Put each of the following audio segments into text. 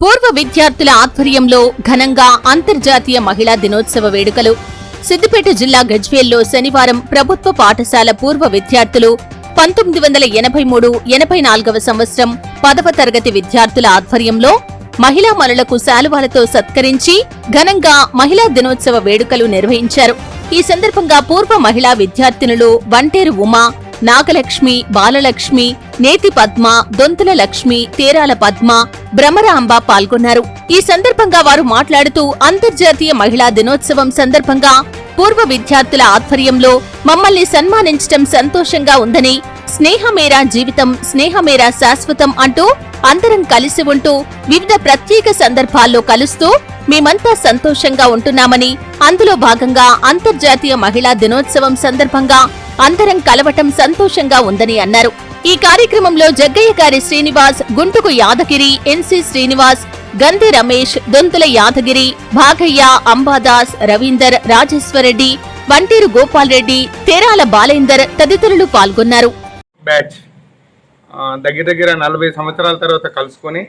పూర్వ విద్యార్థుల ఆధ్వర్యంలో ఘనంగా అంతర్జాతీయ మహిళా దినోత్సవ వేడుకలు. సిద్దిపేట జిల్లా గజ్వేల్లో శనివారం ప్రభుత్వ పాఠశాల పూర్వ విద్యార్థులు పంతొమ్మిది వందల ఎనభై మూడు ఎనభై నాలుగవ సంవత్సరం పదవ తరగతి విద్యార్థుల ఆధ్వర్యంలో మహిళా మనులకు శాలువాలతో సత్కరించి ఘనంగా మహిళా దినోత్సవ వేడుకలు నిర్వహించారు. ఈ సందర్భంగా పూర్వ మహిళా విద్యార్థినులు వంటేరు ఉమా నాగలక్ష్మి బాలలక్ష్మి నేతి పద్మ దొంతుల లక్ష్మి తేరాల పద్మ భ్రమరాంబ పాల్గొన్నారు. ఈ సందర్భంగా వారు మాట్లాడుతూ అంతర్జాతీయ మహిళా దినోత్సవం సందర్భంగా పూర్వ విద్యార్థుల ఆధ్వర్యంలో మమ్మల్ని సన్మానించటం సంతోషంగా ఉందని స్నేహమేరా జీవితం స్నేహమేరా శాశ్వతం అంటూ అందరం కలిసి ఉంటూ వివిధ ప్రత్యేక సందర్భాల్లో కలుస్తూ మేమంతా సంతోషంగా ఉంటున్నామని అందులో భాగంగా అంతర్జాతీయ మహిళా దినోత్సవం సందర్భంగా అందరం కలవటం సంతోషంగా ఉందని అన్నారు. ఈ కార్యక్రమంలో జగ్గయ్య గారి శ్రీనివాస్ గుంటుకు యాదగిరి ఎన్సి శ్రీనివాస్ గంధి రమేష్ దొంతుల యాదగిరి భాగయ్య అంబాదాస్ రవీందర్ రాజేశ్వరరెడ్డి వంటేరు గోపాల్ రెడ్డి తేరాల బాలేందర్ తదితరులు పాల్గొన్నారు. బ్యాచ్. దగ్గర దగ్గర నలభై సంవత్సరాల తర్వాత కలుసుకొని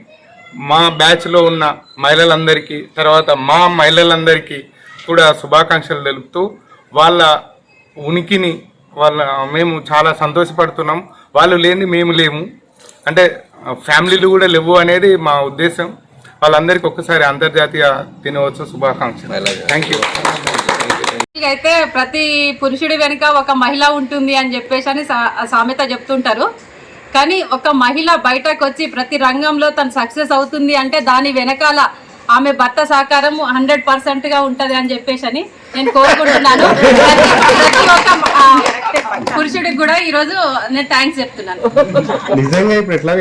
మా బ్యాచ్లో ఉన్న మహిళలందరికీ తర్వాత మా మహిళలందరికీ కూడా శుభాకాంక్షలు తెలుపుతూ వాళ్ళ ఉనికిని వాళ్ళ మేము చాలా సంతోషపడుతున్నాం. వాళ్ళు లేని మేము లేము. అంటే ఫ్యామిలీలు కూడా లేవు అనేది మా ఉద్దేశం. వాళ్ళందరికీ ఒక్కసారి అంతర్జాతీయ దినోత్సవ శుభాకాంక్షలు. థ్యాంక్ యూ అయితే ప్రతి పురుషుడి వెనుక ఒక మహిళ ఉంటుంది అని చెప్పేసి అని సా- సామెత చెప్తుంటారు. కానీ ఒక మహిళ బయటకు వచ్చి ప్రతి రంగంలో తను సక్సెస్ అవుతుంది అంటే దాని వెనకాల ఆమె భర్త సహకారం హండ్రెడ్ పర్సెంట్గా ఉంటది అని చెప్పేసి అని నేను కోరుకుంటున్నాను ప్రతి- ప్రతి ఒక్క ఆ, ఈరోజు నేను థ్యాంక్స్ చెప్తున్నాను. నిజంగా ఇప్పుడు ఎట్లా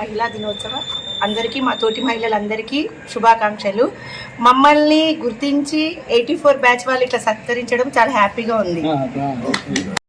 మహిళా దినోత్సవం. అందరికీ మా తోటి మహిళలందరికీ శుభాకాంక్షలు. మమ్మల్ని గుర్తించి ఎయిటీ ఫోర్ బ్యాచ్ వాళ్ళు ఇట్లా సత్కరించడం చాలా హ్యాపీగా ఉంది.